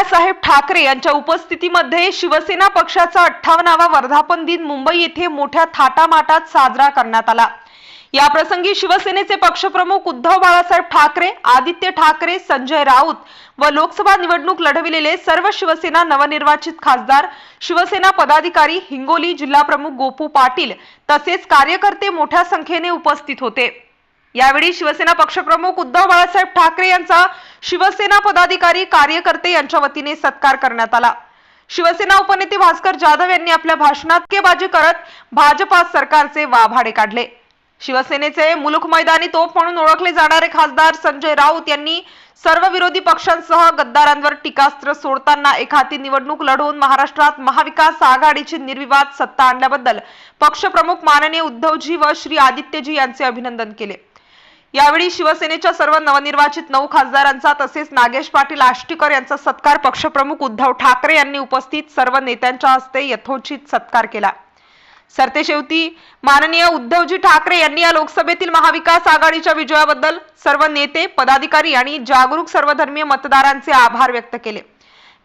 बाळासाहेब ठाकरे यांच्या उपस्थितीमध्ये शिवसेना पक्षाचा अठ्ठावन्नावा वर्धापन दिन मुंबई येथे मोठ्या थाटामाटात साजरा करण्यात आला. या प्रसंगी शिवसेनेचे पक्षप्रमुख उद्धव बाळासाहेब ठाकरे आदित्य ठाकरे संजय राऊत व लोकसभा निवडणूक लढविलेले सर्व शिवसेना नवनिर्वाचित खासदार शिवसेना पदाधिकारी हिंगोली जिल्हाप्रमुख गोपू पाटील तसेच कार्यकर्ते मोठ्या संख्येने उपस्थित होते. यावेळी शिवसेना पक्षप्रमुख उद्धव बाळासाहेब ठाकरे यांचा शिवसेना पदाधिकारी कार्यकर्ते यांच्या वतीने सत्कार करण्यात आला. शिवसेना उपनेते भास्कर जाधव यांनी आपल्या भाषणात केबाजी करत भाजपा सरकारचे वाभाडे काढले. शिवसेनेचे मुलुख मैदानी तोफ म्हणून ओळखले जाणारे खासदार संजय राऊत यांनी सर्व विरोधी पक्षांसह गद्दारांवर टीकास्त्र सोडताना एखादी निवडणूक लढवून महाराष्ट्रात महाविकास आघाडीची निर्विवाद सत्ता आणल्याबद्दल पक्षप्रमुख माननीय उद्धवजी व श्री आदित्यजी यांचे अभिनंदन केले. यावेळी शिवसेनेच्या सर्व नवनिर्वाचित नऊ खासदारांचा तसेच नागेश पाटील आष्टीकर यांचा सत्कार पक्षप्रमुख उद्धव ठाकरे यांनी उपस्थित सर्व नेत्यांच्या हस्ते यथोचित सत्कार केला. सरतेशेवटी माननीय उद्धवजी ठाकरे यांनी या लोकसभेतील महाविकास आघाडीच्या विजयाबद्दल सर्व नेते पदाधिकारी आणि जागरूक सर्वधर्मीय मतदारांचे आभार व्यक्त केले.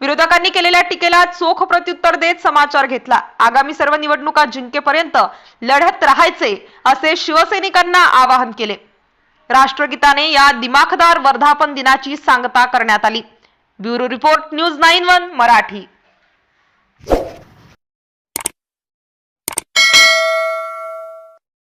विरोधकांनी केलेल्या टीकेला चोख प्रत्युत्तर देत समाचार घेतला. आगामी सर्व निवडणुका जिंकेपर्यंत लढत राहायचे असे शिवसैनिकांना आवाहन केले. राष्ट्रगीताने या दिमाखदार वर्धापन दिनाची सांगता करण्यात आली. Bureau report news nine one Marathi.